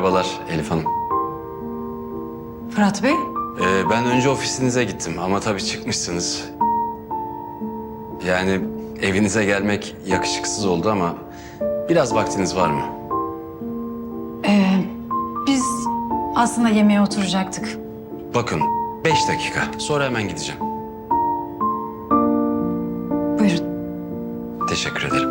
Merhabalar Elif Hanım. Fırat Bey, Ee, ben önce ofisinize gittim ama tabii çıkmışsınız. Yani evinize gelmek yakışıksız oldu ama biraz vaktiniz var mı? ee, biz aslında yemeğe oturacaktık. Bakın beş dakika sonra hemen gideceğim. Buyurun. Teşekkür ederim.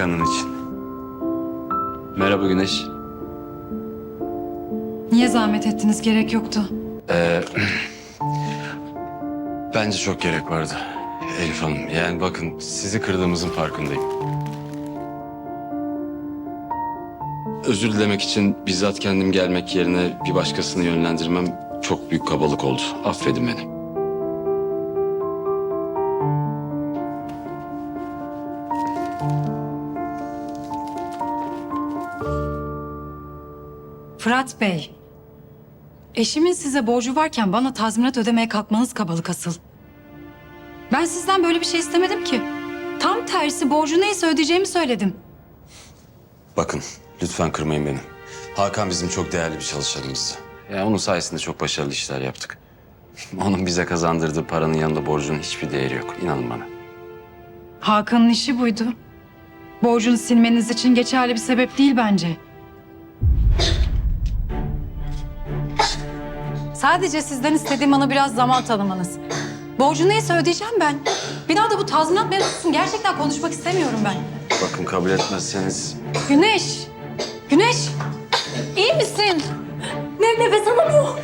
Bu küçük anın için. Merhaba Güneş. Niye zahmet ettiniz? Gerek yoktu. Ee, bence çok gerek vardı Elif Hanım. Yani bakın sizi kırdığımızın farkındayım. Özür dilemek için bizzat kendim gelmek yerine bir başkasını yönlendirmem çok büyük kabalık oldu. Affedin beni. Fırat Bey, eşimin size borcu varken bana tazminat ödemeye kalkmanız kabalık asıl. Ben sizden böyle bir şey istemedim ki. Tam tersi borcu neyse ödeyeceğimi söyledim. Bakın lütfen kırmayın beni. Hakan bizim çok değerli bir çalışanımızdı. Yani onun sayesinde çok başarılı işler yaptık. Onun bize kazandırdığı paranın yanında borcunun hiçbir değeri yok. İnanın bana. Hakan'ın işi buydu. Borcunu silmeniz için geçerli bir sebep değil bence. Sadece sizden istediğim bana biraz zaman tanımanız. Borcu neyse ödeyeceğim ben. Bir daha da bu tazminat mevzusunu gerçekten konuşmak istemiyorum ben. Bakın kabul etmezseniz Güneş! Güneş! İyi misin? Ne nefes alamıyor.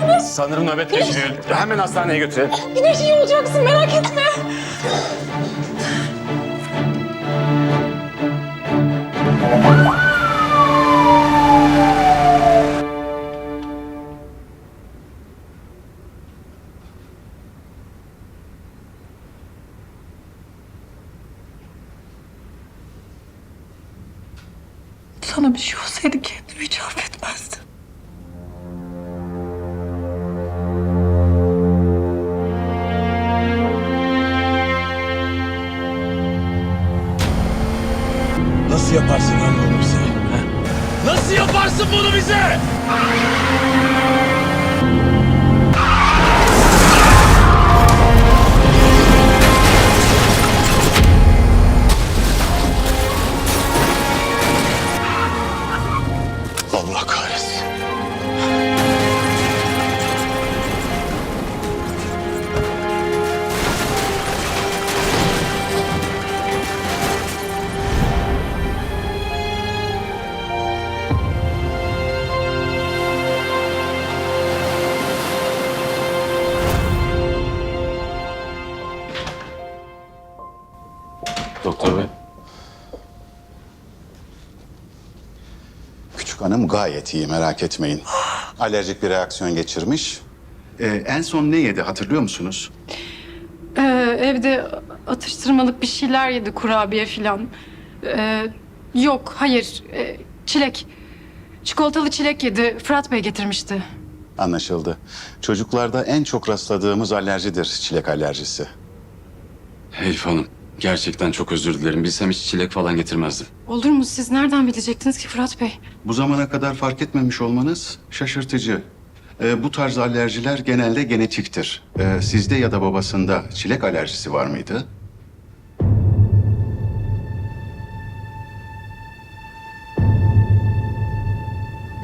Güneş, Sanırım nöbet geçiriyor. Hemen hastaneye götürelim. Güneş iyi olacaksın merak etme. Nasıl yaparsın lan bize? Nasıl yaparsın bunu bize? Küçük hanım gayet iyi merak etmeyin. Alerjik bir reaksiyon geçirmiş. Ee, en son ne yedi hatırlıyor musunuz? Ee, evde atıştırmalık bir şeyler yedi kurabiye filan. Ee, yok hayır Ee, çilek. Çikolatalı çilek yedi. Fırat Bey getirmişti. Anlaşıldı. Çocuklarda en çok rastladığımız alerjidir çilek alerjisi. Elif Hanım gerçekten çok özür dilerim. Bilsem hiç çilek falan getirmezdim. Olur mu siz nereden bilecektiniz ki Fırat Bey? Bu zamana kadar fark etmemiş olmanız şaşırtıcı. Ee, bu tarz alerjiler genelde genetiktir. Ee, sizde ya da babasında çilek alerjisi var mıydı?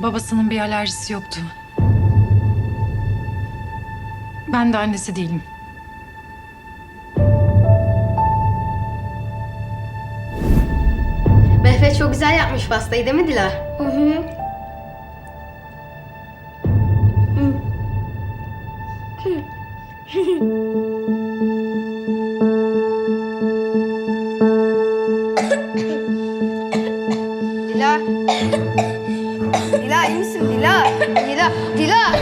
Babasının bir alerjisi yoktu. Ben de annesi değilim. Güzel yapmış pastayı değil mi Dila? Hı hı. Dila. Dila iyi misin Dila? Dila. Dila.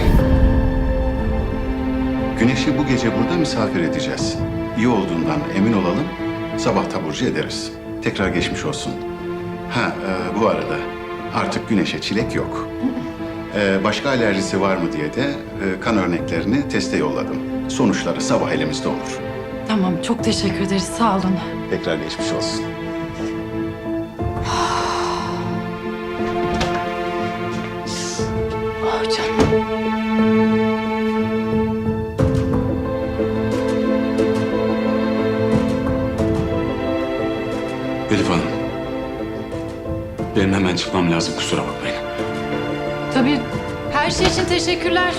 Güneş'i bu gece burada misafir edeceğiz. İyi olduğundan emin olalım, sabah taburcu ederiz. Tekrar geçmiş olsun. Ha, e, bu arada artık Güneş'e çilek yok. Ee, başka alerjisi var mı diye de e, kan örneklerini teste yolladım. Sonuçları sabah elimizde olur. Tamam çok teşekkür ederiz sağ olun. Tekrar geçmiş olsun. Ah canım. Çıkmam lazım kusura bakmayın. Tabii her şey için teşekkürler.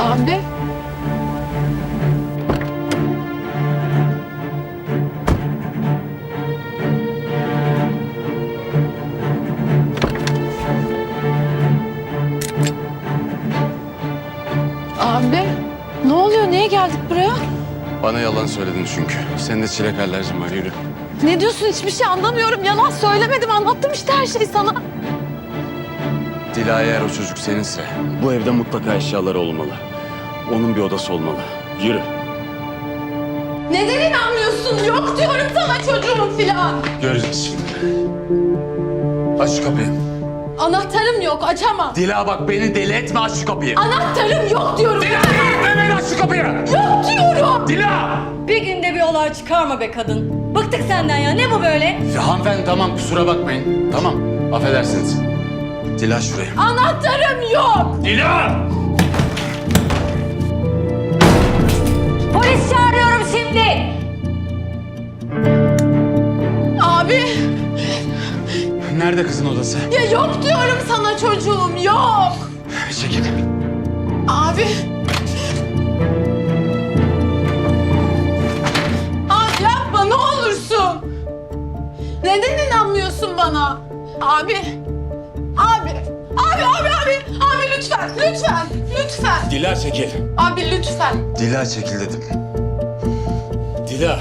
Abi. Abi. Ne oluyor? Niye geldik buraya? Bana yalan söyledin çünkü. Senin de çilek alerjin var yürü. Ne diyorsun hiçbir şey anlamıyorum. Yalan söylemedim anlattım işte her şeyi sana. Dila eğer o çocuk seninse bu evde mutlaka eşyaları olmalı. Onun bir odası olmalı. Yürü. Neden inanmıyorsun? Yok diyorum sana çocuğum filan. Göreceğiz şimdi. Aç şu kapıyı. Anahtarım yok açamam. Dila bak beni deli etme aç şu kapıyı. Anahtarım yok diyorum. Dila hemen aç şu kapıyı. Yok diyorum. Dila! Bir günde bir olay çıkarma be kadın. Bıktık senden ya. Ne bu böyle? Ya hanımefendi tamam kusura bakmayın. Tamam affedersiniz. Dila şuraya. Anahtarım yok. Dila! Polis çağırıyorum şimdi. Abi Nerede kızın odası? ya yok diyorum sana çocuğum yok. Çekil. Abi. Abi yapma ne olursun. Neden inanmıyorsun bana? Abi. Abi. Abi abi abi. Abi lütfen lütfen lütfen. Dila çekil. Abi lütfen. Dila çekil dedim. Dila.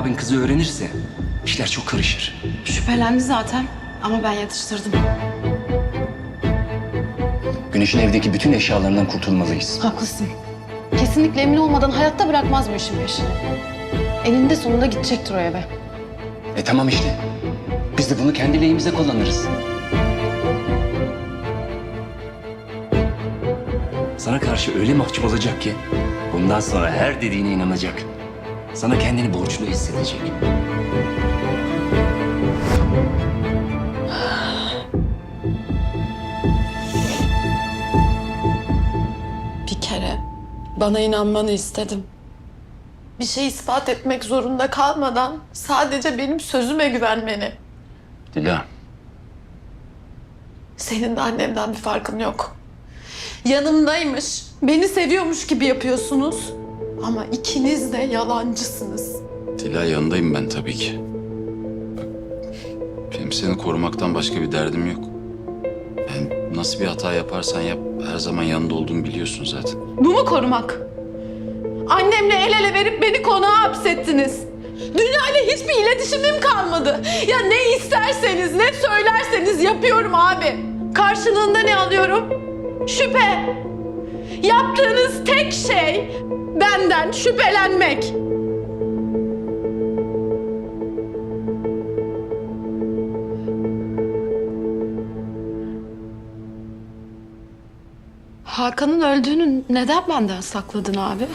Abin kızı öğrenirse işler çok karışır. Şüphelendi zaten ama ben yatıştırdım. Güneş'in evdeki bütün eşyalarından kurtulmalıyız. Haklısın. Kesinlikle emin olmadan hayatta bırakmaz bu işin peşini. Eninde sonunda gidecektir o eve. E tamam işte. Biz de bunu kendi lehimize kullanırız. Sana karşı öyle mahcup olacak ki bundan sonra her dediğine inanacak. Sana kendini borçlu hissedecek. Bir kere bana inanmanı istedim. Bir şey ispat etmek zorunda kalmadan sadece benim sözüme güvenmeni. Dila. Senin de annemden bir farkın yok. Yanımdaymış, beni seviyormuş gibi yapıyorsunuz. Ama ikiniz de yalancısınız. Dila yanındayım ben tabii ki. Bak, Benim seni korumaktan başka bir derdim yok. Yani nasıl bir hata yaparsan yap her zaman yanında olduğumu biliyorsun zaten. Bu mu korumak? Annemle el ele verip beni konağa hapsettiniz. Dünyayla hiçbir iletişimim kalmadı. Ya ne isterseniz, ne söylerseniz yapıyorum abi. Karşılığında ne alıyorum? Şüphe. Yaptığınız tek şey benden şüphelenmek. Hakan'ın öldüğünü neden benden sakladın abi?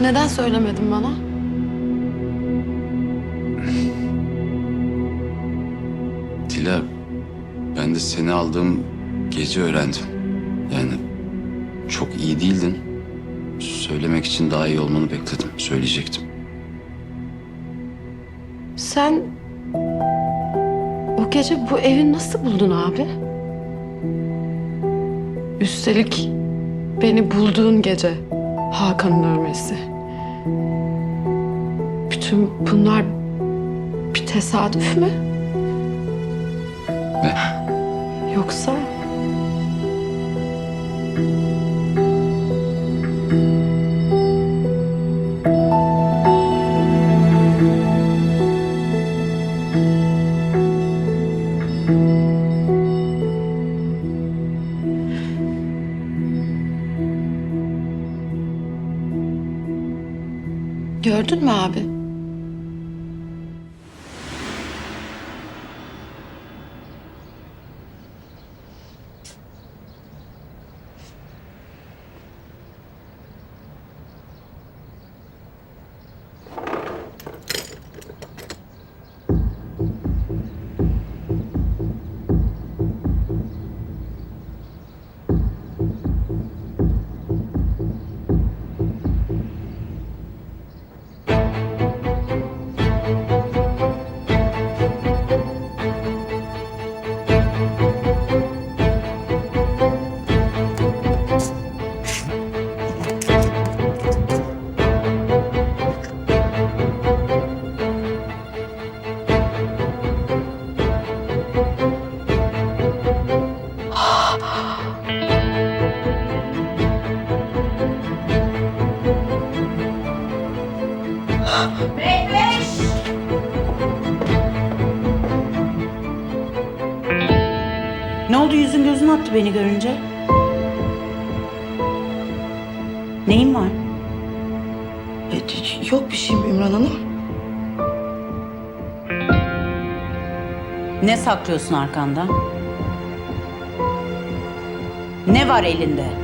Neden söylemedin bana? Dila, ben de seni aldığım gece öğrendim. Yani çok iyi değildin. Söylemek için daha iyi olmanı bekledim. Söyleyecektim. Sen o gece bu evi nasıl buldun abi? Üstelik beni bulduğun gece Hakan'ın ölmesi. Bütün bunlar bir tesadüf mü? Ne? Yoksa Gördün mü abi? Neyin var? Yok bir şeyim Ümran Hanım. Ne saklıyorsun arkanda? Ne var elinde?